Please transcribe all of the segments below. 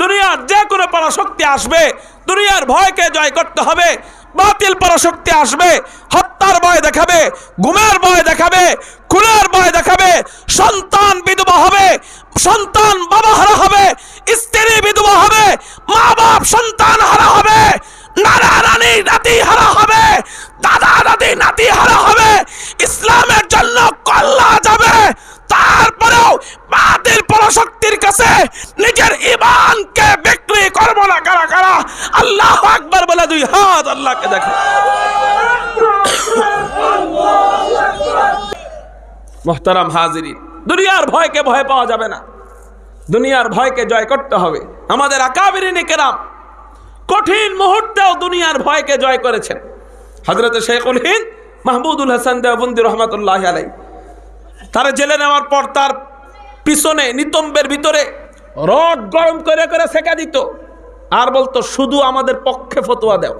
দুনিয়ার যে কোনো পরাশক্তি আসবে, দুনিয়ার ভয়কে জয় করতে হবে, বাতিল পরাশক্তি আসবে, হত্যার ভয় দেখাবে, গুমের ভয় দেখাবে, খুনের ভয় দেখাবে, সন্তান বিধবা হবে, সন্তান বাবা হারা হবে, স্ত্রী বিধবা হবে মা বাপ সন্তান হারা হবে, নানা রানী নাতি হারা হবে, দাদা দাদি নাতি হারা হবে, ইসলামের জন্য কল্লা যাবে তারপরেও বাতিল পরাশক্তির কাছে নিজের ইমানকে বিক্রি করব না, কারা কারা? আল্লাহ আকবার বলে দুই হাত আল্লাহকে দেখো। মোহতারাম হাজিরিন, দুনিয়ার ভয়কে ভয় পাওয়া যাবে না। দুনিয়ার ভয়কে জয় করতে হবে। আমাদের আকাবিরিনী কেরাম কঠিন মুহূর্তেও দুনিয়ার ভয়কে জয় করেছেন। হজরত শেখুল হিন্দ মাহমুদুল হাসান দেওবন্দি রহমতুল্লাহ আলাই তারা জেলে নেওয়ার পর তার পিছনে নিতম্বের ভিতরে রড গরম করে করে সেকা দিত। আর বলতো, শুধু আমাদের পক্ষে ফতোয়া দাও।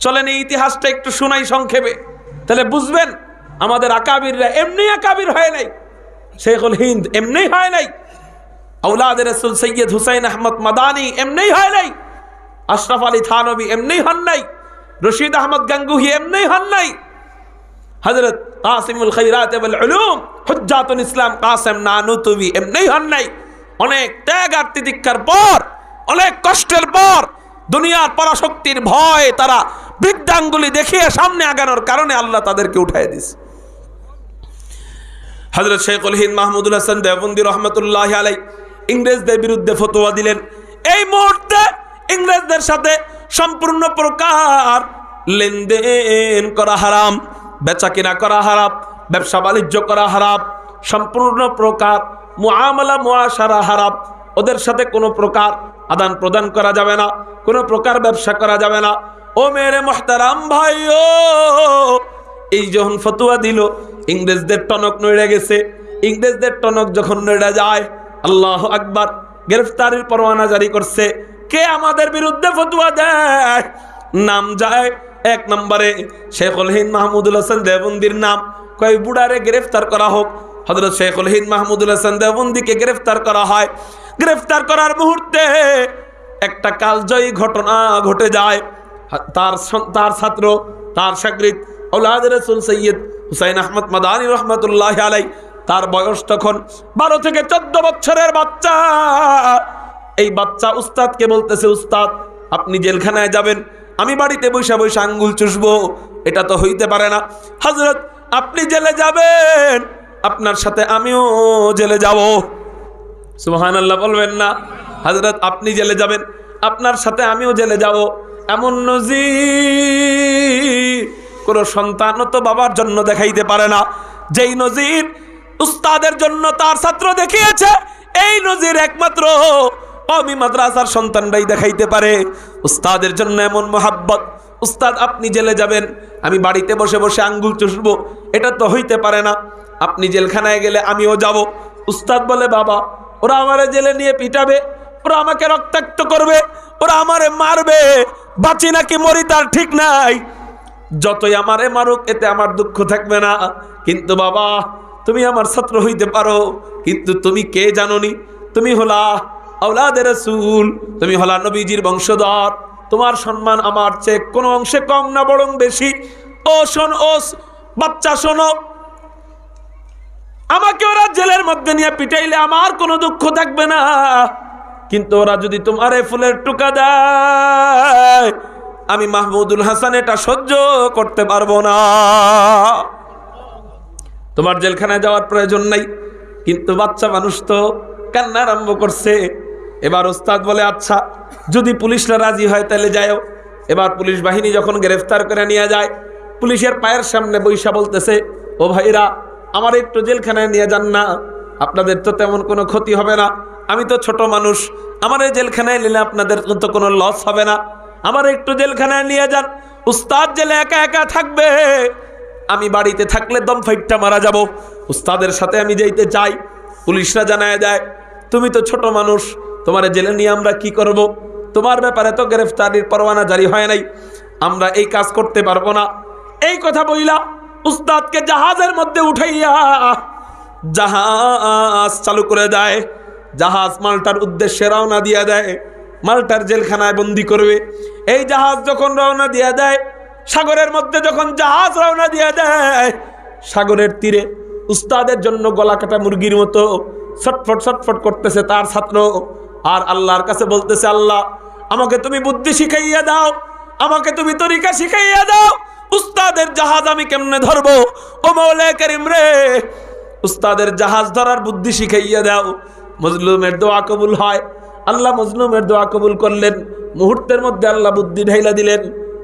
চলেন, এই ইতিহাসটা একটু শোনাই সংক্ষেপে। তাহলে বুঝবেন, আমাদের আকাবিররা এমনি আকাবির হয় নাই। শেখুল হিন্দ এমনি হয় নাই। আউলাদ রসুল সৈয়দ হুসাইন আহমদ মাদানি এমনি হয় নাই। আশরাফ আলী থানবী এমনি হন নাই। রশিদ আহমদ গাঙ্গুহি এমনি হন নাই। হজরত কাসিমুল খৈরাত উলুম, হুজ্জাতুল ইসলাম কাসেম নানুতুবি এমনি হন নাই। অনেক ত্যাগ আর তিতিক্ষার পর, অনেক কষ্টের পর, দুনিয়ার পরাশক্তির ভয় তারা বৃদ্ধাঙ্গুলি দেখিয়ে সামনে আগানোর কারণে আল্লাহ তাদেরকে উঠাই দিছে হজরত শেখুল হিন্দ মাহমুদুল হাসান দেবন্দি রহমতুল্লাহ আলাই ইংরেজদের বিরুদ্ধে ফতোয়া দিলেন, এই মুহূর্তে ইংরেজদের সাথে সম্পূর্ণ প্রকার লেনদেন করা হারাম। বেচা কিনা করা হারাপ, ব্যবসা বাণিজ্য করা হারাপ, সম্পূর্ণ প্রকার মুআমালা, মুআশারা হারাপ। ওদের সাথে কোনো প্রকার আদান প্রদান করা যাবে না, কোনো প্রকার ব্যবসা করা যাবে না। ও মেরে মোহতারাম ও এই যখন ফতুয়া দিল, ইংরেজদের টনক নড়ে গেছে। ইংরেজদের টনক যখন নড়ে যায়, আল্লাহ আকবার, গ্রেফতারির পরোয়ানা জারি করছে। কে আমাদের বিরুদ্ধে ফতুয়া দেয়? নাম যায় এক নম্বরে শেখুল হিন্দ মাহমুদুল হাসান দেবন্দির নাম। কয় বুড়ারে গ্রেফতার করা হোক। হজরত শেখুল হিন্দ মাহমুদুল হাসান দেবন্দিকে গ্রেফতার করা হয়। গ্রেফতার করার মুহূর্তে একটা কালজয়ী ঘটনা ঘটে যায়। তার তার ছাত্র, তার সাগরিত ওলাদ রসুল সৈয়দ হুসাইন আহমদ মাদানী রহমতুল্লাহ আলাই তার বয়স তখন বারো থেকে চোদ্দ বছরের বাচ্চা। এই বাচ্চা উস্তাদকে বলতেছে, উস্তাদ, আপনি জেলখানায় যাবেন আমি বাড়িতে বৈশা বৈশা আঙ্গুল চুষবো, এটা তো হইতে পারে না। হজরত আপনি জেলে যাবেন, আপনার সাথে আমিও জেলে যাব। সুহান আল্লাহ বলবেন না। হজরত আপনি জেলে যাবেন, আপনার সাথে আমিও জেলে যাব। এমন নজির, কোন সন্তানও তো বাবার জন্য দেখাইতে পারে না। যেই নজির উস্তাদের জন্য তার ছাত্র দেখিয়েছে, এই নজির একমাত্র আমি মাদ্রাসার সন্তানরাই দেখাইতে পারে। উস্তাদের জন্য এমন মোহাব্বত। উস্তাদ, আপনি জেলে যাবেন, আমি বাড়িতে বসে বসে আঙ্গুল চুষবো। এটা তো হইতে পারে না। আপনি জেলখানায় গেলে আমিও যাব। উস্তাদ বলে, বাবা, ওরা আমারে জেলে নিয়ে পিটাবে, ওরা আমাকে রক্তাক্ত করবে, ওরা আমারে মারবে। বাঁচি নাকি মরি তার ঠিক নাই। যতই আমারে মারুক, এতে আমার দুঃখ থাকবে না। কিন্তু বাবা, তুমি আমার ছাত্র হইতে পারো। কিন্তু তুমি কে জানোনি? তুমি হলা আউলাদের রসুল, তুমি হলা নবীজির বংশধর। তোমার সম্মান আমার চেয়ে কোনো অংশে কম না বরং বেশি। ও শোন, ও বাচ্চা শোনো। আমাকে ওরা জেলের মধ্যে নিয়ে পিটাইলে আমার কোনো দুঃখ থাকবে না। কিন্তু ওরা যদি তোমার ফুলের টুকা দেয়, আমি মাহমুদুল হাসান এটা সহ্য করতে পারব না। তোমার জেলখানায় যাওয়ার প্রয়োজন নাই, কিন্তু বাচ্চা মানুষ তো কান্না আরম্ভ করছে। এবার ওস্তাদ বলে আচ্ছা যদি পুলিশরা রাজি হয় তাহলে যাও এবার পুলিশ বাহিনী যখন গ্রেফতার করে নিয়ে যায়, পুলিশের পায়ের সামনে বৈশা বলতেছে, ও ভাইরা, আমার একটু জেলখানায় নিয়ে যান না, আপনাদের তো তেমন কোনো ক্ষতি হবে না। আমি তো ছোট মানুষ, আমার এই জেলখানায় নিলে আপনাদের তো কোনো লস হবে না। আমার একটু জেলখানায় নিয়ে যান উস্তাদ জেলে একা একা থাকবে। আমি বাড়িতে থাকলে দম ফাইটটা মারা যাব। উস্তাদের সাথে আমি যাইতে চাই। পুলিশরা জানায় দেয়, তুমি তো ছোট মানুষ তোমার জেলে নিয়ে আমরা কি করব। তোমার ব্যাপারে তো গ্রেফতারির পরোয়ানা জারি হয় নাই। আমরা এই কাজ করতে পারব না। এই কথা বইলা উস্তাদকে জাহাজের মধ্যে উঠাইয়া জাহাজ চালু করে দেয়। জাহাজ মালটার উদ্দেশ্যে রওনা দিয়ে দেয়। মালটার জেলখানায় বন্দি করবে। এই জাহাজ যখন রওনা দিয়ে দেয়, সাগরের মধ্যে যখন জাহাজ রওনা দিয়ে দেয়, সাগরের তীরে উস্তাদের জন্য গলা কাটা মুরগির মতো ছটফট ছটফট করতেছে তার ছাত্র। আর আল্লাহর কাছে বলতেছে, আল্লাহ, আমাকে তুমি বুদ্ধি শিখাইয়া দাও, আমাকে তুমি তরিকা শিখাইয়া দাও। উস্তাদের জাহাজ আমি কেমনে ধরবো? ও মৌলে করিম রে, উস্তাদের জাহাজ ধরার বুদ্ধি শিখাইয়া দাও। মজলুমের দোয়া কবুল হয়। আল্লাহ মজলুমের দোয়া কবুল করলেন। মুহূর্তের মধ্যে আল্লাহ বুদ্ধি ঢাইলা দিলেন।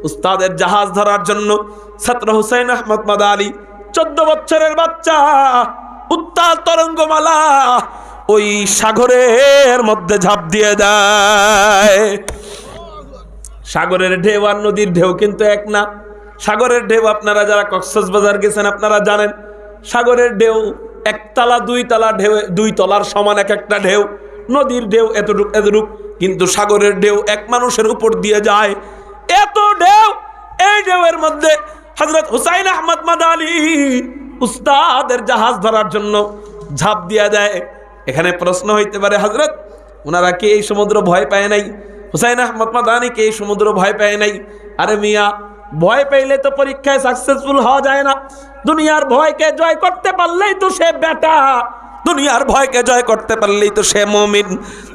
উস্তাদের জাহাজ ধরার জন্য ছাত্র হুসাইন আহমদ মাদা আলী চোদ্দ বছরের বাচ্চা, উত্তাল তরঙ্গমালা ওই সাগরের মধ্যে ঝাঁপ দিয়ে দেয়। সাগরের ঢেউ আর নদীর ঢেউ কিন্তু এক না। সাগরের ঢেউ আপনারা যারা কক্সবাজার গেছেন আপনারা জানেন, সাগরের ঢেউ একতলা দুই তলা ঢেউ, দুই তলার সমান এক একটা ঢেউ। নদীর ঢেউ এতটুক এতটুক, কিন্তু সাগরের ঢেউ এক মানুষের উপর দিয়ে যায়। এত ঢেউ, এই ঢেউয়ের মধ্যে হজরত হুসাইন আহমদ মাদালি উস্তাদের জাহাজ ধরার জন্য ঝাঁপ দিয়া দেয়। এখানে প্রশ্ন হইতে পারে হজরত ওনারা কি এই সমুদ্র ভয় পায় নাই? হুসাইন আহমদ মাদানি কি এই সমুদ্র ভয় পায় নাই? আরে মিয়া, ভয় পাইলে তো পরীক্ষায় সাকসেসফুল হওয়া যায় না। দুনিয়ার ভয়কে জয় করতে পারলেই তো সে বেটা। দুনিয়ার ভয়কে জয় করতে পারলেই তো সে মমিন।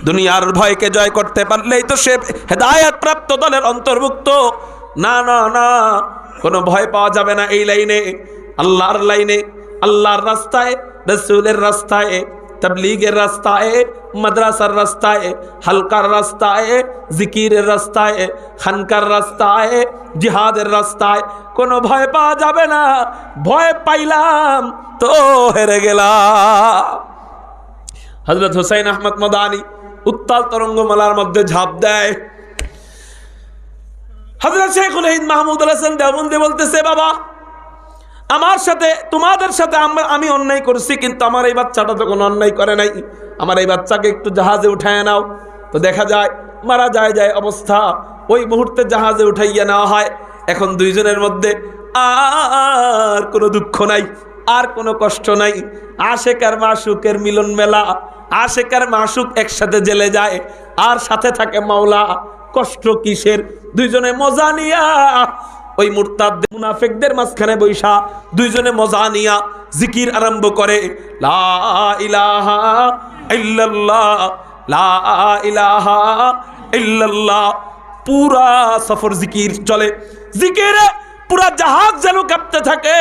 দুনিয়ার ভয়কে জয় করতে পারলেই তো সে হেদায়ত প্রাপ্ত দলের অন্তর্ভুক্ত। না না না, কোনো ভয় পাওয়া যাবে না এই লাইনে। আল্লাহর লাইনে, আল্লাহর রাস্তায়, রসুলের রাস্তায় তবলিগের রাস্তায়, মাদ্রাসার রাস্তায়, হালকার রাস্তায়, জিকিরের রাস্তায়, খানকার রাস্তায়, জিহাদের রাস্তায়। কোনো ভয় পাওয়া যাবে না। ভয় পাইলাম, তো হেরে গেলাম। হজরত হুসাইন আহমদ মদানি উত্তাল তরঙ্গমালার মধ্যে ঝাঁপ দেয়। হজরত শেখুল হিন্দ মাহমুদ হাসান দেওবন্দি বলতেছে, বাবা আমার সাথে, তোমাদের সাথে আমি অন্যায় করছি, কিন্তু আমার এই বাচ্চাটা তো কোনো অন্যায় করে নাই, আমার এই বাচ্চাকে একটু জাহাজে উঠায় নাও। তো দেখা যায়, মারা যায় যায় অবস্থা। ওই মুহূর্তে জাহাজে উঠাইয়া নেওয়া হয়। এখন দুইজনের মধ্যে আর কোনো দুঃখ নাই, আর কোনো কষ্ট নাই। আশেকার মাসুকের মিলন মেলা। আশেকার মাসুক একসাথে জেলে যায়, আর সাথে থাকে মাওলা। কষ্ট কিসের? দুইজনে মজা নিয়া ওই মুরতাদ মুনাফেকদের মাঝখানে বৈশা দুইজনে মজা নিয়া জিকির আরম্ভ করে। লা ইলাহা ইল্লাল্লাহ, লা ইলাহা ইল্লাল্লাহ। পুরা সফর জিকির চলে। জিকিরে পুরা জাহাজ যেন কাঁপতে থাকে।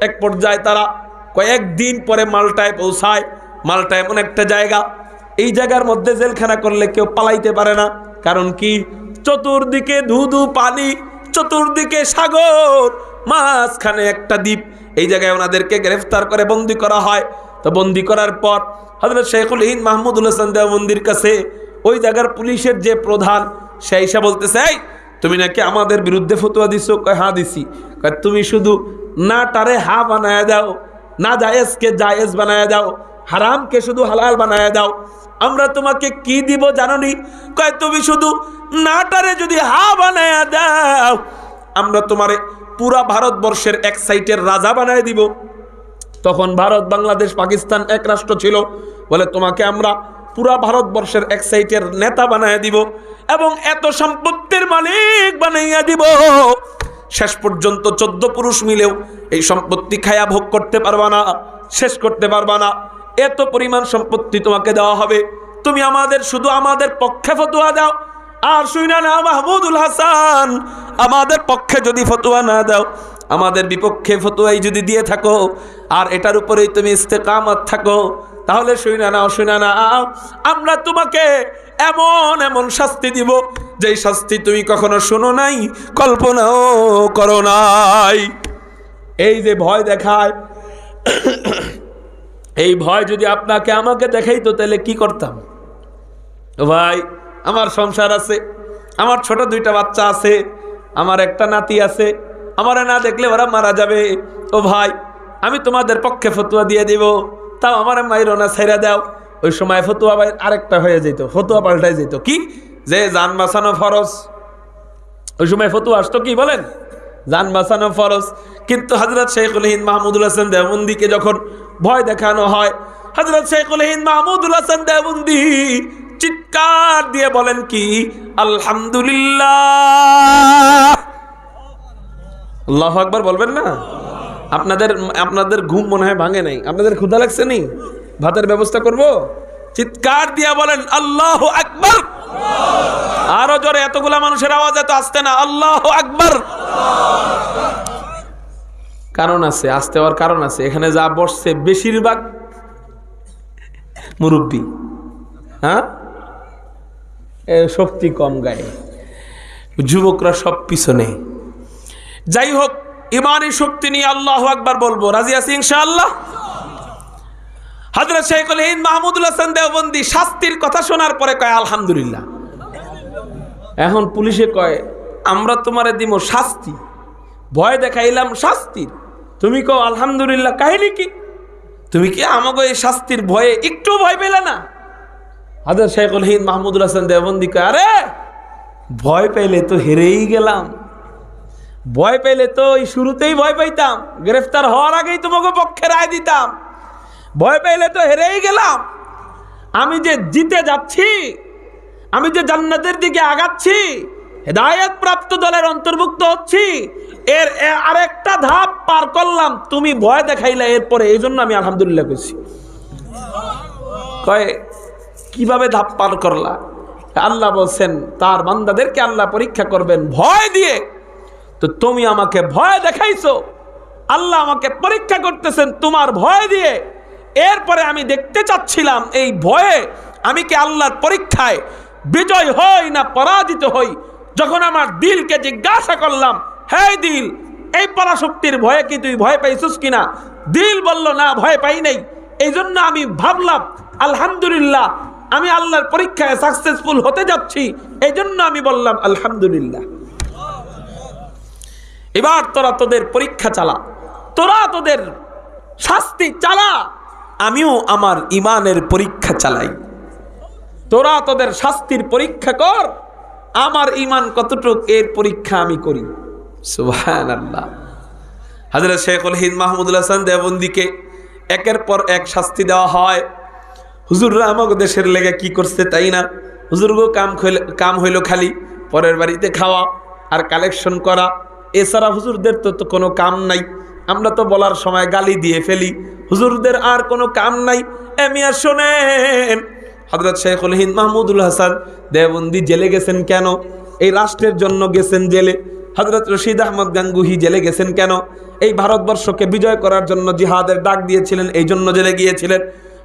এক পর্যায়ে তারা কয়েকদিন পরে মালটায় পৌঁছায়। মালটা এমন একটা জায়গা। এই জায়গার মধ্যে জেলখানা করলে কেউ পালাইতে পারে না। কারণ কি? চতুর্দিকে ধুধু পানি। চতুর্দিকে সাগর, মাঝখানে একটা দ্বীপ। এই জায়গায় ওনাদেরকে গ্রেফতার করে বন্দি করা হয়। তো বন্দি করার পর হজরত শেখুল হিন্দ মাহমুদুল হাসান দেওবন্দির কাছে ওই জায়গার পুলিশের যে প্রধান সে এসে বলতেছে, এই, তুমি নাকি আমাদের বিরুদ্ধে ফতুয়া দিছো? কয় হ্যাঁ দিছি। কয়, তুমি শুধু না টারে হা বানায় দাও, না জায়েজকে জায়েজ বানায় দাও, হারামকে শুধু হালাল বানায় দাও। আমরা তোমাকে কি দিব জাননি? কয়, তুমি শুধু নাটারে যদি হা বানায় দাও, আমরা তোমারে পুরা ভারতবর্ষের এক সাইটের রাজা বানায় দিব। তখন ভারত, বাংলাদেশ, পাকিস্তান এক রাষ্ট্র ছিল। বলে, তোমাকে আমরা পুরা ভারতবর্ষের এক সাইটের নেতা বানায় দিব এবং এত সম্পত্তির মালিক বানাইয়া দিব। শেষ পর্যন্ত চোদ্দ পুরুষ মিলেও এই সম্পত্তি খায়া ভোগ করতে পারবা না, শেষ করতে পারবা না। এত পরিমাণ সম্পত্তি তোমাকে দেওয়া হবে। তুমি আমাদের শুধু আমাদের পক্ষে ফতোয়া দাও। আর শুইনা না মাহমুদুল হাসান। আমাদের পক্ষে যদি ফতোয়া না দাও, আমাদের বিপক্ষে ফতোয়াই যদি দিয়ে থাকো, আর এটার উপরেই তুমি ইস্তেকামত থাকো, তাহলে শুইনা নাও শুইনা না। আমরা তোমাকে এমন এমন শাস্তি দিব, যেই শাস্তি তুমি কখনো শোনো নাই, কল্পনাও করো নাই। এই যে ভয় দেখায় এই ভয় যদি আপনাকে আমাকে দেখাইতো, তাহলে কি করতাম? ভাই, আমার সংসার আছে, আমার ছোট দুইটা বাচ্চা আছে, আমার একটা নাতি আছে, আমারে না দেখলে ওরা মারা যাবে। ও ভাই, আমি তোমাদের পক্ষে ফতুয়া দিয়ে দিব, তাও আমার মাইরো না, ছেড়ে দাও। ওই সময় ফতুয়া ভাই আরেকটা হয়ে যেত, ফতুয়া পাল্টাই যেত। কি? যে যান বাঁচানো ফরজ। ওই সময় ফতুয়া আসতো কি, বলেন? যান বাঁচানো ফরজ। কিন্তু হজরত শেখুল হিন্দ মাহমুদুল হাসান দেওবন্দিকে যখন ভয় দেখানো হয়। হজরত শেখুল হিন্দ মাহমুদুল হাসান দেবন্দি চিৎকার দিয়ে বলেন কি? আলহামদুলিল্লাহ। আল্লাহ আকবার বলবেন না? আপনাদের আপনাদের ঘুম মনে হয় ভাঙে নাই। আপনাদের ক্ষুধা লাগছে নি? ভাতের ব্যবস্থা করব? চিৎকার দিয়ে বলেন, আল্লাহ আকবার! আরও জোরে, এতগুলা মানুষের আওয়াজ এত আসতে না। আল্লাহ আকবার! কারণ আছে, আসতে হওয়ার কারণ আছে। এখানে যা বসছে বেশিরভাগ মুরব্বী। হ্যাঁ? শক্তি কম গায়ে। যুবকরা সব পিছনে। যাই হোক ইমানই শক্তি নিয়ে আল্লাহ আকবার বলব। রাজি আছি ইনশাআল্লাহ? হজরত শেখুল হিন্দ মাহমুদুল হাসান দেওবন্দি শাস্তির কথা শোনার পরে কয়, আলহামদুলিল্লাহ। এখন পুলিশে কয়, আমরা তোমারে দিব শাস্তি। ভয় দেখাইলাম শাস্তির। তুমি কও, আলহামদুলিল্লাহ, কাহিনী কি? তুমি কি আমাকে এই শাস্তির ভয়ে একটু ভয় পেলে না? হাজার শেখুল হিন্দ মাহমুদুল হাসান দেওবন্দি কয়, আরে, ভয় পেলে তো হেরেই গেলাম। ভয় পেলে তো ওই শুরুতেই ভয় পাইতাম। গ্রেফতার হওয়ার আগেই তোমাকে পক্ষে রায় দিতাম। ভয় পেলে তো হেরেই গেলাম। আমি যে জিতে যাচ্ছি, আমি যে জান্নাতের দিকে আগাচ্ছি হেদায়ত প্রাপ্ত দলের অন্তর্ভুক্ত হচ্ছি। এর আরেকটা ধাপ পার করলাম। তুমি ভয় দেখাইলে এরপরে এই জন্য আমি আলহামদুলিল্লাহ করছি। কয়, কীভাবে ধাপ পার করলা? আল্লাহ বলছেন, তার বান্দাদেরকে আল্লাহ পরীক্ষা করবেন ভয় দিয়ে। তো তুমি আমাকে ভয় দেখাইছো। আল্লাহ আমাকে পরীক্ষা করতেছেন তোমার ভয় দিয়ে। এরপরে আমি দেখতে চাচ্ছিলাম এই ভয়ে আমি কি আল্লাহর পরীক্ষায় বিজয় হই না পরাজিত হই? যখন আমার দিলকে জিজ্ঞাসা করলাম, হে দিল, এই পরাশক্তির ভয়ে কি তুই ভয় পাইছিস কিনা? দিল বলল, না, ভয় পাই নাই। এই জন্য আমি ভাবলাম, আলহামদুলিল্লাহ, আমি আল্লাহর পরীক্ষায় সাকসেসফুল হতে যাচ্ছি। এই জন্য আমি বললাম, আলহামদুলিল্লাহ। এবার তোরা তোদের পরীক্ষা চালা। তোরা তোদের শাস্তি চালা। আমিও আমার ইমানের পরীক্ষা চালাই। তোরা তোদের শাস্তির পরীক্ষা কর। আমার ইমান কতটুক, এর পরীক্ষা আমি করি। সুবহান আল্লাহ হাজরত শেখুল হিন্দ মাহমুদুল হাসান দেবন্দিকে একের পর এক শাস্তি দেওয়া হয়। হুজুররা আমাকে দেশের লেগে কি করছে তাই না? হুজুরগো কাম কাম হইল খালি, পরের বাড়িতে খাওয়া আর কালেকশন করা। এছাড়া হুজুরদের তো তো কোনো কাম নাই। আমরা তো বলার সময় গালি দিয়ে ফেলি। হুজুরদের আর কোনো কাম নাই। এমিয়া শোনেন হজরত শেখুল হিন্দ মাহমুদুল হাসান দেবন্দি জেলে গেছেন কেন? এই রাষ্ট্রের জন্য গেছেন জেলে। হজরত রশিদ আহমদ গাঙ্গুহি জেলে গেছেন কেন? এই ভারতবর্ষকে বিজয় করার জন্য জিহাদের ডাক দিয়েছিলেন, এই জন্য জেলে গিয়েছিলেন।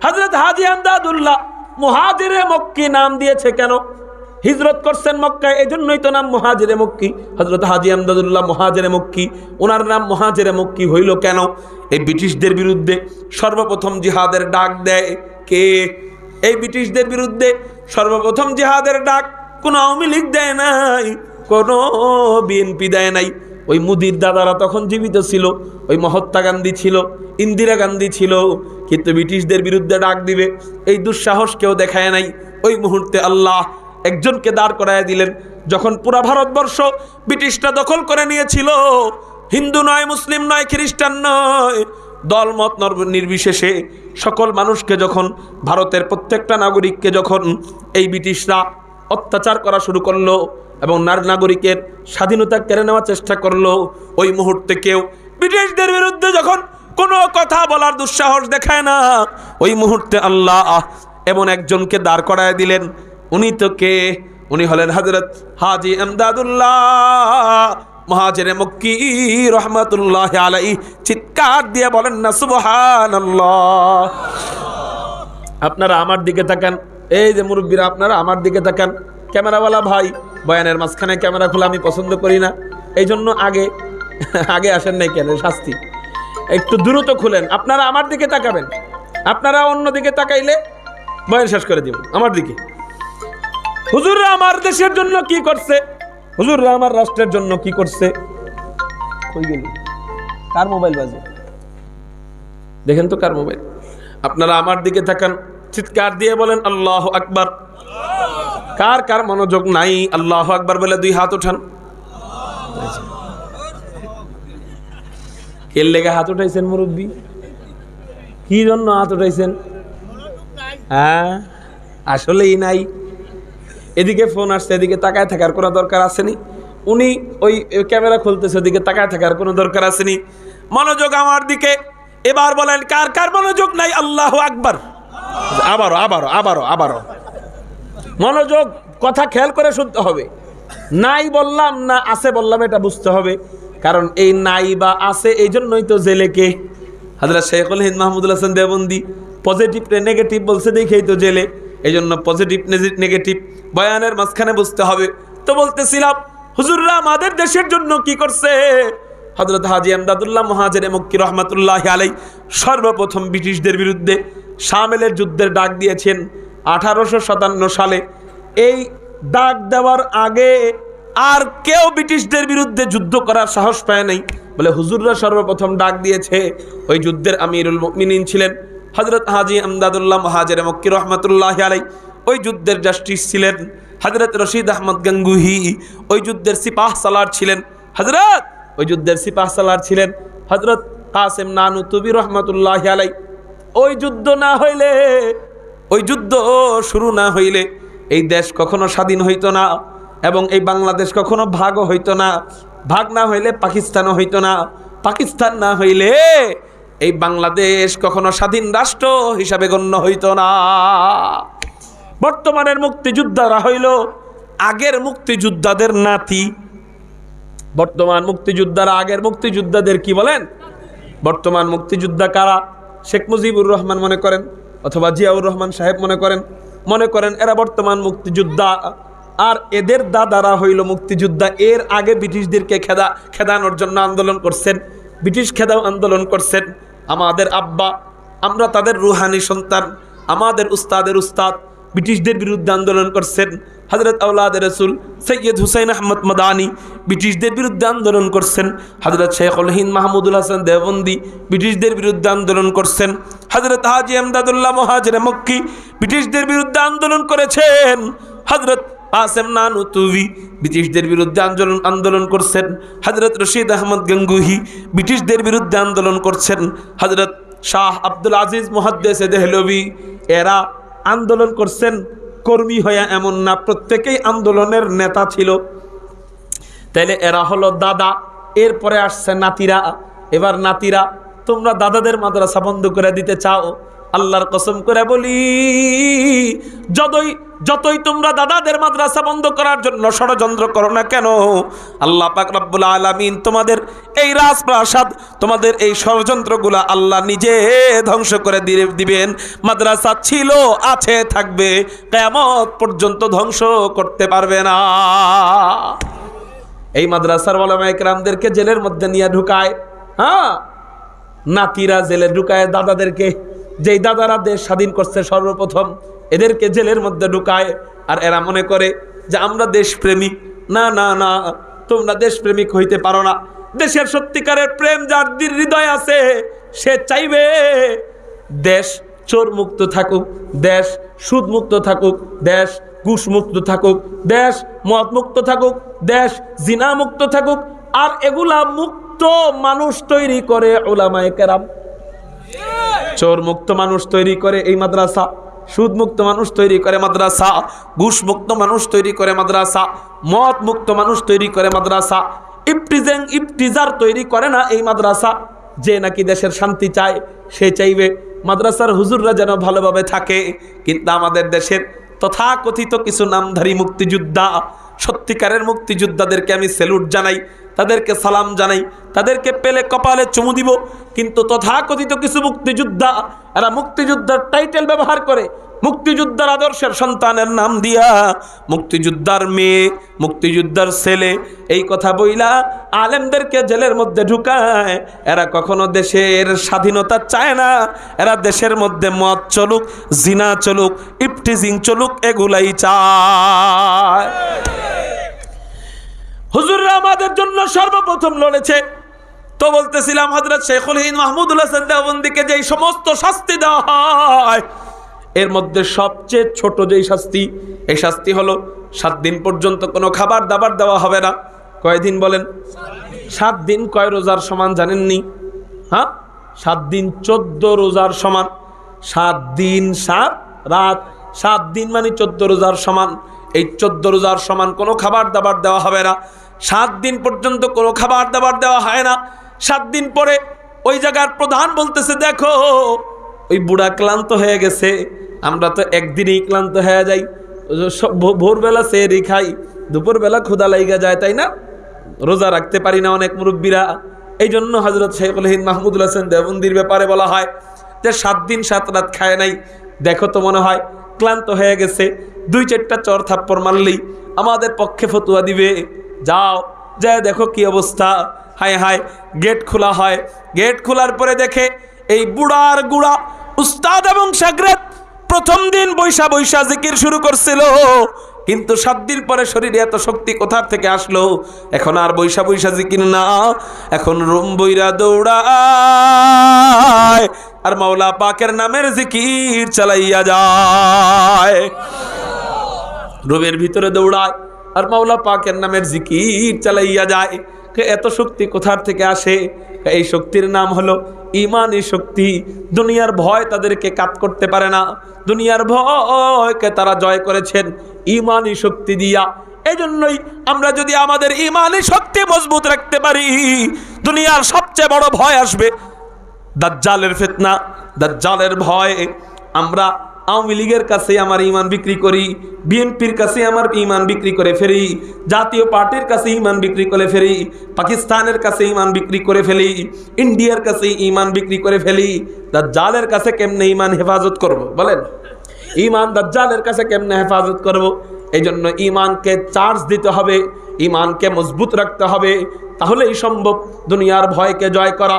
হজরত হাজি আমদাদুল্লাহ মুহাজিরে মক্কি নাম দিয়েছে কেন? হিজরত করছেন মক্কায় এই জন্যই তো নাম মহাজেরে মক্কি। হজরত হাজি আমদাদুল্লাহ মহাজেরে মক্কি, ওনার নাম মহাজেরে মক্কি হইল কেন? এই ব্রিটিশদের বিরুদ্ধে সর্বপ্রথম জিহাদের ডাক দেয় কে? এই ব্রিটিশদের বিরুদ্ধে সর্বপ্রথম জিহাদের ডাক কোনো আওয়ামী লীগ দেয় নাই, কোনো বিএনপি দেয় নাই। ওই মুদির দাদারা তখন জীবিত ছিল, ওই মহাত্মা গান্ধী ছিল, ইন্দিরা গান্ধী ছিল, কিন্তু ব্রিটিশদের বিরুদ্ধে ডাক দিবে, এই দুঃসাহস কেউ দেখায় নাই। ওই মুহূর্তে আল্লাহ একজনকে দাঁড় করায় দিলেন, যখন পুরা ভারতবর্ষ ব্রিটিশরা দখল করে নিয়েছিল, হিন্দু নয়, মুসলিম নয়, খ্রিস্টান নয় দলমত নর- নির্বিশেষে সকল মানুষকে যখন ভারতের প্রত্যেকটা নাগরিককে যখন এই ব্রিটিশরা অত্যাচার করা শুরু করল এবং নার নাগরিকের স্বাধীনতা কেড়ে নেওয়ার চেষ্টা করল, ওই মুহূর্তে কেউ ব্রিটিশদের বিরুদ্ধে যখন কোনো কথা বলার দুঃসাহস দেখায় না, ওই মুহূর্তে আল্লাহ এমন একজনকে দাঁড় করায় দিলেন। উনি তো কে? উনি হলেন হজরত হাজি এমদাদুল্লাহ মহাজেরে মক্কি রহমতুল্লাহ আলাই চিৎকার দিয়ে বলেন না, সুবহানাল্লাহ। আপনারা আমার দিকে তাকান। এই যে মুরব্বীরা, আপনারা আমার দিকে তাকান। ক্যামেরাওয়ালা ভাই, বয়ানের মাঝখানে ক্যামেরা খোলা আমি পছন্দ করি না। এই জন্য আগে আগে আসেন নাই কেন? শাস্তি। একটু দ্রুত খুলেন। আপনারা আমার দিকে তাকাবেন। আপনারা অন্য দিকে তাকাইলে বয়ান শেষ করে দিব। আমার দিকে। হুজুররা আমার দেশের জন্য কি করছে? হুজুররা আমার রাষ্ট্রের জন্য কি করছে? কই গেল? কার মোবাইল বাজে? দেখেন তো কার মোবাইল। আপনারা আমার দিকে তাকান চিৎকার দিয়ে বলেন আল্লাহ আকবার। কার কার মনোযোগ নাই আল্লাহ আকবার বলে দুই হাত উঠান। এর লেগে হাত উঠাইছেন মুরব্বী। কি জন্য হাত উঠাইছেন? হ্যাঁ আসলেই নাই। এদিকে ফোন আসছে, এদিকে তাকায় থাকার কোনো দরকার আসেনি। উনি ওই ক্যামেরা খুলতেছে, ওদিকে তাকায় থাকার কোনো দরকার আসেনি। মনোযোগ আমার দিকে। এবার বলেন, কার কার মনোযোগ নাই? আল্লাহ আকবার। আবারও আবারও আবারও আবারও। মনোযোগ, কথা খেয়াল করে শুনতে হবে। নাই বললাম না আছে বললাম, এটা বুঝতে হবে। কারণ এই নাই বা আছে, এই জন্যই তো জেলেকে হাজরা শেখুল হিন্দ মাহমুদুল হাসান দেবন্দি পজিটিভ নেগেটিভ বলছে, দেখেই তো জেলে। এই জন্য পজিটিভ নেগেটিভ বয়ানের মাঝখানে বুঝতে হবে। তো বলতেছিলাম, হুজুররা আমাদের দেশের জন্য কি করছে? হজরত হাজি আমদাদুল্লাহ মহাজের মক্কি রহমতুল্লাহ আলাই সর্বপ্রথম ব্রিটিশদের বিরুদ্ধে সামেলের যুদ্ধের ডাক দিয়েছেন আঠারোশো সাতান্ন সালে। এই ডাক দেওয়ার আগে আর কেউ ব্রিটিশদের বিরুদ্ধে যুদ্ধ করার সাহস পায় নাই। বলে হুজুররা সর্বপ্রথম ডাক দিয়েছে, ওই যুদ্ধের আমিরুল মিনিন ছিলেন। হজরত হাজি আমদাদুল্লাহ মহাজের মক্কি রহমতুল্লাহ আলাই ওই যুদ্ধের জাস্টিস ছিলেন হজরত রশিদ আহমদ গঙ্গুহি। ওই যুদ্ধের সিপাহ সালার ছিলেন। হজরত ওই যুদ্ধের সিপাহ সালার ছিলেন হজরত কাসেম নানু তুবি রহমতুল্লাহ আলাই ওই যুদ্ধ না হইলে, ওই যুদ্ধ শুরু না হইলে এই দেশ কখনো স্বাধীন হইতো না এবং এই বাংলাদেশ কখনো ভাগও হইতো না। ভাগ না হইলে পাকিস্তানও হইতো না। পাকিস্তান না হইলে এই বাংলাদেশ কখনো স্বাধীন রাষ্ট্র হিসাবে গণ্য হইতো না। বর্তমানের মুক্তিযোদ্ধারা হইল আগের মুক্তিযোদ্ধাদের নাতি। বর্তমান মুক্তিযোদ্ধারা আগের মুক্তিযোদ্ধাদের কি বলেন? বর্তমান মুক্তিযোদ্ধা কারা? শেখ মুজিবুর রহমান মনে করেন অথবা জিয়াউর রহমান সাহেব মনে করেন। মনে করেন এরা বর্তমান মুক্তিযোদ্ধা। আর এদের দাদারা হইল মুক্তিযোদ্ধা। এর আগে ব্রিটিশদেরকে খেদা খেদানোর জন্য আন্দোলন করছেন। ব্রিটিশ খেদাও আন্দোলন করছেন। আমাদের আব্বা, আমরা তাদের রুহানি সন্তান। আমাদের উস্তাদের উস্তাদ। ব্রিটিশদের বিরুদ্ধে আন্দোলন করছেন হজরত আউলাদ রসুল সৈয়দ হুসাইন আহমদ মদানি। ব্রিটিশদের বিরুদ্ধে আন্দোলন করছেন হজরত শেখুল হিন্দ মাহমুদুল হাসান দেওবন্দি। ব্রিটিশদের বিরুদ্ধে আন্দোলন করছেন হজরত হাজি আমদাদুল্লাহ মহাজরে মক্কি। ব্রিটিশদের বিরুদ্ধে আন্দোলন করেছেন হজরত আসেম নানু তুবি। ব্রিটিশদের বিরুদ্ধে আন্দোলন আন্দোলন করছেন হজরত রশিদ আহমদ গঙ্গুহি। ব্রিটিশদের বিরুদ্ধে আন্দোলন করছেন হজরত শাহ আব্দুল আজিজ মহাদ্দেসে দেহলবি। এরা আন্দোলন করছেন, কর্মী হয়ে এমন না, প্রত্যেকেই আন্দোলনের নেতা ছিল। তাইলে এরা হলো দাদা, এরপরে আসছে নাতিরা। এবার নাতিরা, তোমরা দাদাদের মাদ্রাসা বন্ধ করে দিতে চাও? আল্লাহর কসম করে বলি, যতই যতই তোমরা দাদাদের মাদ্রাসা বন্ধ করার জন্য ষড়যন্ত্র করো না কেন, আল্লাহ পাক রব্বুল আলামিন তোমাদের এই রাজপ্রাসাদ, তোমাদের এই ষড়যন্ত্রগুলা আল্লাহ নিজে ধ্বংস করে দিয়ে দিবেন। মাদ্রাসা ছিল, আছে, থাকবে কেমত পর্যন্ত ধ্বংস করতে পারবে না। এই মাদ্রাসার ওলামা একরামদেরকে জেলের মধ্যে নিয়ে ঢুকায় হ্যাঁ? নাতিরা জেলে ঢুকায়, দাদাদেরকে যেই দাদারা দেশ স্বাধীন করছে সর্বপ্রথম, এদেরকে জেলের মধ্যে ঢুকায়। আর এরা মনে করে যে আমরা দেশপ্রেমিক। না না না, তোমরা দেশপ্রেমিক হইতে পারো না। দেশের সত্যিকারের প্রেম যার হৃদয় আছে, সে চাইবে দেশ চোর মুক্ত থাকুক, দেশ সুদ মুক্ত থাকুক, দেশ ঘুষ মুক্ত থাকুক, দেশ মদ মুক্ত থাকুক, দেশ জিনা মুক্ত থাকুক। আর এগুলা মুক্ত মানুষ তৈরি করে ওলামায়ে কেরাম। চোর মুক্ত মানুষ তৈরি করে এই মাদ্রাসা, সুদ মুক্ত মানুষ তৈরি করে মাদ্রাসা, ঘুষ মুক্ত মানুষ তৈরি করে মাদ্রাসা, মদ মুক্ত মানুষ তৈরি করে মাদ্রাসা, ইপটিজেং, ইপটিজার তৈরি করে না এই মাদ্রাসা। যে নাকি দেশের শান্তি চায়, সে চাইবে মাদ্রাসার হুজুররা যেন ভালোভাবে থাকে। কিন্তু আমাদের দেশের তথাকথিত কিছু নামধারী মুক্তিযোদ্ধা, সত্যিকারের মুক্তিযোদ্ধাদেরকে আমি স্যালুট জানাই, তাদেরকে সালাম জানাই, তাদেরকে পেলে কপালে চুমু দিব কিন্তু তথাকথিত কিছু মুক্তিযোদ্ধা, এরা মুক্তিযোদ্ধার টাইটেল ব্যবহার করে, মুক্তিযোদ্ধার আদর্শের সন্তানের নাম দিয়া, মুক্তিযোদ্ধার মেয়ে, মুক্তিযোদ্ধার ছেলে, এই কথা বইলা আলেমদেরকে জেলের মধ্যে ঢুকায়। এরা কখনো দেশের স্বাধীনতা চায় না, এরা দেশের মধ্যে মদ চলুক, জিনা চলুক ইফটিজিং চলুক, এগুলাই চায়। হুজুররা আমাদের জন্য সর্বপ্রথম লড়েছে। তো বলতেছিলাম হজরত শেখুল হিন্দ মাহমুদুল হাসান দেওবন্দিকে যেই সমস্ত শাস্তি দেওয়া হয়, এর মধ্যে সবচেয়ে ছোট যেই শাস্তি, এই শাস্তি হলো সাত দিন পর্যন্ত কোনো খাবার দাবার দেওয়া হবে না। কয়দিন বলেন? সাত দিন কয় রোজার সমান জানেননি? হ্যাঁ? সাত দিন চোদ্দ রোজার সমান। সাত দিন সাত রাত। সাত দিন মানে চোদ্দ রোজার সমান। এই চোদ্দ রোজার সমান কোনো খাবার দাবার দেওয়া হবে না। সাত দিন পর্যন্ত কোনো খাবার দাবার দেওয়া হয় না। সাত দিন পরে ওই জায়গার প্রধান বলতেছে, দেখো, ওই বুড়া ক্লান্ত হয়ে গেছে, আমরা তো একদিনই ক্লান্ত হয়ে যাই। ভোরবেলা সেরি খাই, দুপুরবেলা ক্ষুদা লাইগা যায়, তাই না? রোজা রাখতে পারি না অনেক মুরব্বীরা। এই জন্য হজরত শেখুল হিন্দ মাহমুদুল হাসান দেবন্দির ব্যাপারে বলা হয় যে, সাত দিন সাত রাত খায় নাই। দেখো তো মনে হয়, ক্লান্ত হয়ে গেছে। দুই চারটা চর থাপ্পড় মারলেই আমাদের পক্ষে ফতুয়া দিবে। যাও যায় দেখো কি অবস্থা। হায় হায় গেট খোলা হয়। গেট খোলার পরে দেখে এই বুড়ার গুড়া উস্তাদ এবং সাগরেত প্রথম দিন বৈশা বৈশা জিকির শুরু করছিল। কিন্তু সাত দিন পরে শরীরে এত শক্তি কোথার থেকে আসলো? এখন আর বৈশা বৈশা জিকির না। এখন রুম বইরা দৌড়ায় আর মাওলা পাকের নামের জিকির চালাইয়া যায়। রুমের ভিতরে দৌড়ায় আর মাওলা পাকের নামের জিকির চালাইয়া যায়। এত শক্তি কোথার থেকে আসে? এই শক্তির নাম হলো ইমানি শক্তি। দুনিয়ার ভয় তাদেরকে কাত করতে পারে না। দুনিয়ার ভয়কে তারা জয় করেছেন ইমানি শক্তি দিয়া। এই জন্যই আমরা যদি আমাদের ইমানি শক্তি মজবুত রাখতে পারি, দুনিয়ার সবচেয়ে বড় ভয় আসবে। দাজ্জালের ফিতনা, দাজ্জালের ভয়। আমরা আওয়ামী লীগের কাছে আমার ইমান বিক্রি করি, বিএনপির কাছে আমার ইমান বিক্রি করে ফেরি জাতীয় পার্টির কাছে ইমান বিক্রি করে ফেরি পাকিস্তানের কাছে ইমান বিক্রি করে ফেলি, ইন্ডিয়ার কাছে ইমান বিক্রি করে ফেলি। দাজ্জালের কাছে কেমনে ইমান হেফাজত করব বলেন? ইমান দাজ্জালের কাছে কেমনে হেফাজত করব? এই জন্য ইমানকে চার্জ দিতে হবে, ইমানকে মজবুত রাখতে হবে, তাহলেই সম্ভব দুনিয়ার ভয়কে জয় করা।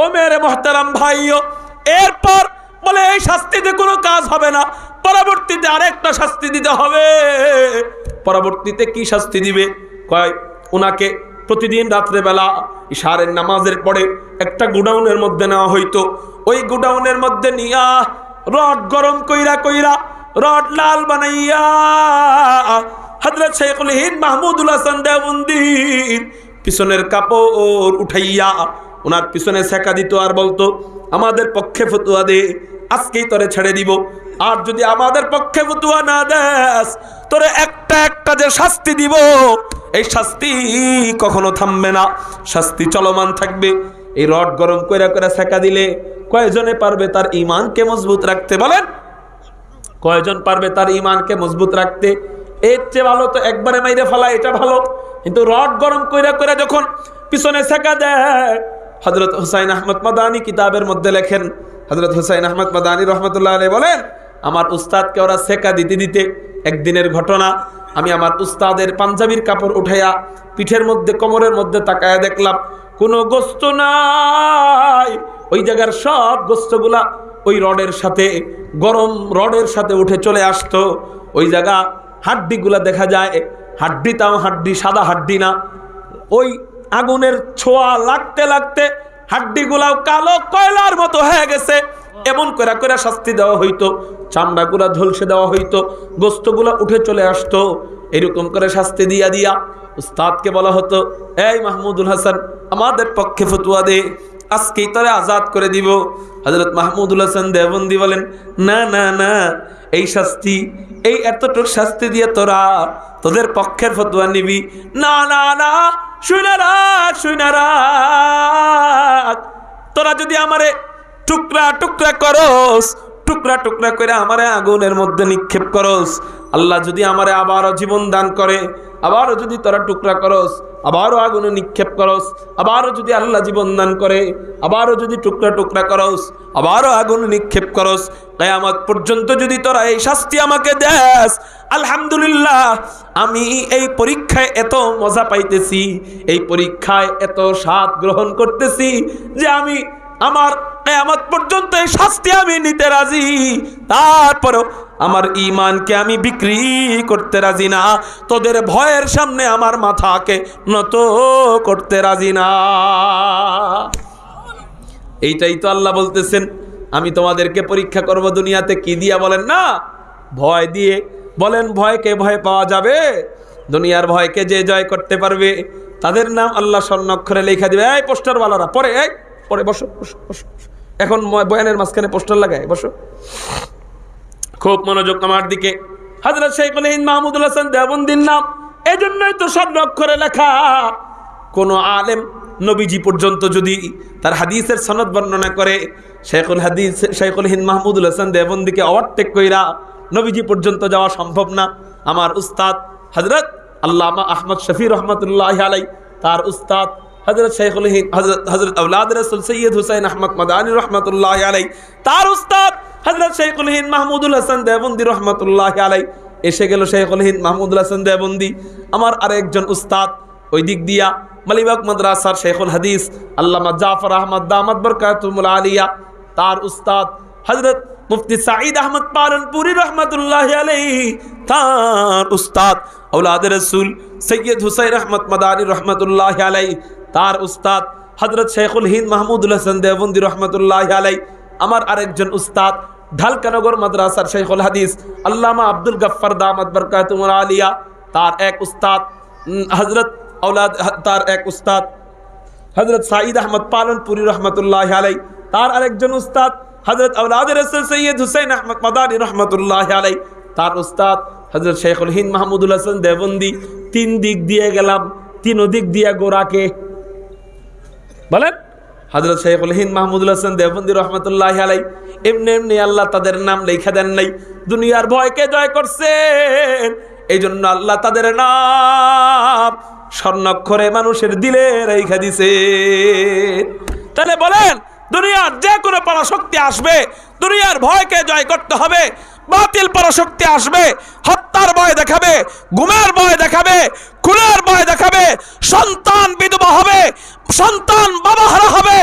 ও মেরে মহতারাম ভাইও, এরপর বলে, এই শাস্তিতে কোনো কাজ হবে না। পরবর্তীতে আরেকটা শাস্তি দিতে হবে। পরবর্তীতে কি শাস্তি দিবে? কয় ওনাকে প্রতিদিন রাত্রেবেলা ইশারের নামাজের পরে একটা গুডাউনের মধ্যে নেওয়া হইতো। ওই গোডাউনের মধ্যে নিয়া রড গরম কইরা কইরা রড লাল বানাইয়া হজরত শেখুল হিন্দ মাহমুদুল হাসান দেবন্দির পিছনের কাপড় উঠাইয়া ওনার পিছনে সেকা দিত আর বলতো, আমাদের পক্ষে ফতুয়া দে আজকেই তোরে ছেড়ে দিব। আর যদি আমাদের পক্ষে ফতুয়া না দেস, তোরে একটা একটা যে শাস্তি দিব, এই শাস্তি কখনো থামবে না। শাস্তি চলমান থাকবে। এই রড গরম কইরা করে সেকা দিলে কয়জনে পারবে তার ইমানকে মজবুত রাখতে? বলেন। কয়জন পারবে তার ইমানকে মজবুত রাখতে? এর চেয়ে ভালো তো একবারে মাইরে ফেলা, এটা ভালো। কিন্তু রড গরম কইরা করে যখন পিছনে সেকা দেয় হজরত হুসাইন আহমদ মাদানি কিতাবের মধ্যে লেখেন হজরত হুসাইন আহমদ মাদানি রহমতুল্লাহ আলী বলেন, আমার উস্তাদকে ওরা সেকা দিতে দিতে একদিনের ঘটনা, আমি আমার উস্তাদের পাঞ্জাবির কাপড় উঠাইয়া পিঠের মধ্যে, কোমরের মধ্যে তাকায়া দেখলাম, কোনো গোস্ত নাই। ওই জায়গার সব গোস্তগুলা ওই রডের সাথে, গরম রডের সাথে উঠে চলে আসতো। ওই জায়গা হাড্ডিগুলা দেখা যায়, হাড্ডি তাও হাড্ডি, সাদা হাড্ডি না। ওই আগুনের ছোঁয়া লাগতে লাগতে হাড্ডিগুলাও কালো কয়লার মতো হয়ে গেছে। এমন করে করে শাস্তি দেওয়া হইতো, চামড়াগুলা ঝলসে দেওয়া হইতো, গোস্তগুলা উঠে চলে আসতো। এরকম করে শাস্তি দিয়া দিয়া উস্তাদকে বলা হতো, এই মাহমুদুল হাসান, আমাদের পক্ষে ফতুয়া দে, আজকেই তারে আজাদ করে দিব। হজরত মাহমুদুল হাসান দেবন্দি বলেন, না না না এই শাস্তি, এই এতটুক শাস্তি দিয়ে তোরা তোদের পক্ষের ফতুয়া নিবি। না না না শুনারা শুনারা তোরা যদি আমারে টুকরা টুকরা করস টুকরা টুকরা করে আমারে আগুনের মধ্যে নিক্ষেপ করস। আল্লাহ যদি আমারে আবারও জীবন দান করে, আবারও যদি তোরা টুকরা করস, আবারও আগুনে নিক্ষেপ করস, আবারও যদি আল্লাহ জীবন দান করে, আবারও যদি টুকরা টুকরা করস, আবারও আগুনে নিক্ষেপ করস, কেয়ামত পর্যন্ত যদি তোরা এই শাস্তি আমাকে দেস, আলহামদুলিল্লাহ, আমি এই পরীক্ষায় এত মজা পাইতেছি, এই পরীক্ষায় এত স্বাদ গ্রহণ করতেছি যে আমি আমার কেয়ামত পর্যন্ত এই শাস্তি আমি নিতে রাজি। তারপরও আমার ইমানকে আমি বিক্রি করতে রাজি না। তোদের ভয়ের সামনে আমার মাথাকে নত করতে রাজি না। এইটাই তো আল্লাহ বলতেছেন, আমি তোমাদেরকে পরীক্ষা করব দুনিয়াতে, কি দিয়া বলেন না? ভয় দিয়ে। বলেন ভয়কে ভয় পাওয়া যাবে? দুনিয়ার ভয়কে যে জয় করতে পারবে? তাদের নাম আল্লাহ স্বর্ণাক্ষরে লেখা দিবে। এই পোস্টারওয়ালারা, পরে, এই, পরে বসো বসো বসো বসো। এখন বয়ানের মাঝখানে পোস্টার লাগায় বসো। খুব মনোযোগ আমার দিকে। হাজরত শেখুল হিন্দ মাহমুদুল হাসান দেবন্দির নাম এই জন্যই তো স্বর্ণ অক্ষরে লেখা। কোন আলেম নবীজি পর্যন্ত যদি তার হাদিসের সনদ বর্ণনা করে, শেখুল হাদিস, শেখুল হিন্দ মাহমুদুল হাসান দেবন্দিকে ওভারটেক কইরা নবীজি পর্যন্ত যাওয়া সম্ভব না। আমার উস্তাদ হজরত আল্লামা আহমদ শফি রহমতুল্লাহ আলাই তার উস্তাদ হজরত শেখুল হিন্দ হজরত হজরত আউলাদ রসুল সৈয়দ হুসাইন আহমদ মাদানী রহমতুল্লাহ আলাই তার উস্তাদ হজরত শেখুল হিন্দ মাহমুদুল হাসান দেবন্দি রহমতুল্লাহ আলাই এসে গেল শেখুল হিন্দ মাহমুদুল হাসান দেবন্দি আমার আরেকজন উস্তাদ ওই দিক দিয়া মালিবাগ মাদ্রাসার শেখুল হাদিস, আল্লামা জাফর আহমদ দামদ বরকাতুল আলিয়া, তার উস্তাদ হজরত মুফতি সাঈদ আহমদ পালনপুরি রহমতুল্লাহ আলাইহি, তার উস্তাদ ঔলাদ রসুল সৈয়দ হুসাইন আহমদ মাদানী রহমতুল্লাহ আলাই তার উস্তাদ হজরত শেখুল হিন্দ মাহমুদুল হাসান দেবন্দি রহমতুল্লাহ আলাই আমার আরেকজন উস্তাদ ঢালকানগর মাদ্রাসার শেখুল হাদিস আল্লামা আব্দুল গফার দামদ বরকাতুমর আলিয়া, তার এক উস্তাদ হজরত ঔলাদ তার এক উস্তাদ হজরত সাঈদ আহমদ পালনপুরি রহমতুল্লাহ আলাই তার আরেকজন উস্তাদ হজরত ঔলাদ রসুল সৈয়দ হুসেন আহমদ মাদানী রহমতুল্লাহ আলাই তার উস্তাদ হজরত শেখুল হিন্দ মাহমুদুল হাসান দেবন্দি তিন দিক দিয়ে গেলাম, তিন দিক দিয়ে গোড়াকে বলেন। হজরত শেখুল হিন্দ মাহমুদুল হাসান দেবন্দি রহমতুল্লাহ আলাই এমনি এমনি আল্লাহ তাদের নাম লেখা দেন নাই। দুনিয়ার ভয়কে জয় করছেন। এই জন্য আল্লাহ তাদের নাম স্বর্ণাক্ষরে মানুষের দিলে রেখা দিছে তাহলে বলেন, দুনিয়ার যে কোনো পরাশক্তি আসবে, দুনিয়ার ভয়কে জয় করতে হবে। বাতিল পরাশক্তি আসবে, হত্যার ভয় দেখাবে, গুমের ভয় দেখাবে, খুনের ভয় দেখাবে, সন্তান বিধবা হবে, সন্তান বাবা হারা হবে,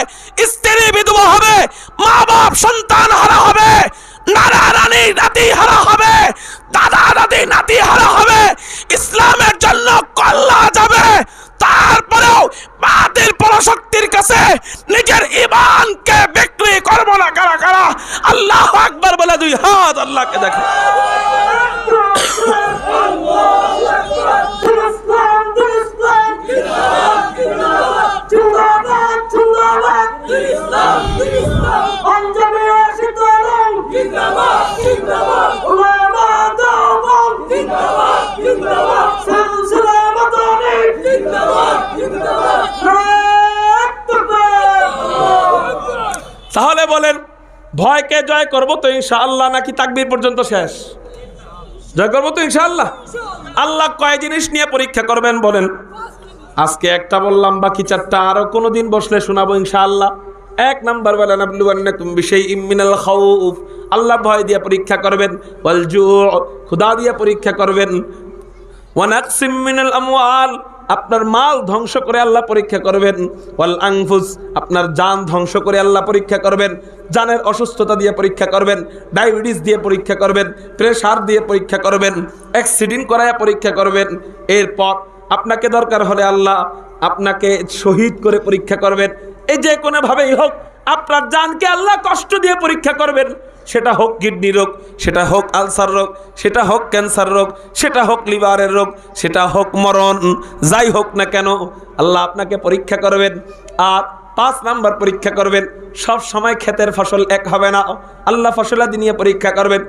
স্ত্রী বিধবা হবে মা বাপ সন্তান হারা হবে, নানা রানী নাতি হারা হবে, দাদা দাদি নাতি হারা হবে, ইসলামের জন্য কল্লা যাবে, তারপরেও বাতিল পরাশক্তির কাছে নিজের ইমানকে বিক্রি করব না কারা কারা আল্লাহ আকবার বলে দুই হাত আল্লাহকে দেখে Tulistan, Tulistan, তাহলে বলেন, ভয়কে জয় করব তো ইনশাআল্লাহ নাকি তাকবির পর্যন্ত শেষ? জয় করব তো ইনশাআল্লাহ? আল্লাহ কয় জিনিস নিয়ে পরীক্ষা করবেন বলেন। আজকে একটা বললাম, বাকি চারটা আরও কোনোদিন বসলে শোনাবো ইনশাআল্লাহ। এক নাম্বার বলেন আবলুয়ান্নাকুম বিশাইইম মিনাল খাউফ। আল্লাহ ভয় দিয়ে পরীক্ষা করবেন, ওয়াল জু খুদা দিয়ে পরীক্ষা করবেন। ওয়ানাকসিম মিনাল আমওয়াল। আপনার মাল ধ্বংস করে আল্লাহ পরীক্ষা করবেন। ওয়াল আংফুস, আপনার জান ধ্বংস করে আল্লাহ পরীক্ষা করবেন। জানের অসুস্থতা দিয়ে পরীক্ষা করবেন। ডায়াবেটিস দিয়ে পরীক্ষা করবেন। প্রেশার দিয়ে পরীক্ষা করবেন। অ্যাক্সিডেন্ট করায় পরীক্ষা করবেন। এরপর আপনাকে দরকার হলে আল্লাহ আপনাকে শহীদ করে পরীক্ষা করবেন। এই যে কোনোভাবেই হোক, আপনার জানকে আল্লাহ কষ্ট দিয়ে পরীক্ষা করবেন। সেটা হোক কিডনি রোগ, সেটা হোক আলসার রোগ, সেটা হোক ক্যান্সার রোগ, সেটা হোক লিভারের রোগ, সেটা হোক মরণ, যাই হোক না কেন, আল্লাহ আপনাকে পরীক্ষা করবেন আর পাঁচ নাম্বার পরীক্ষা করবেন। সব সময় ক্ষেতের ফসল এক হবে না। আল্লাহ ফসলাদি নিয়ে পরীক্ষা করবেন।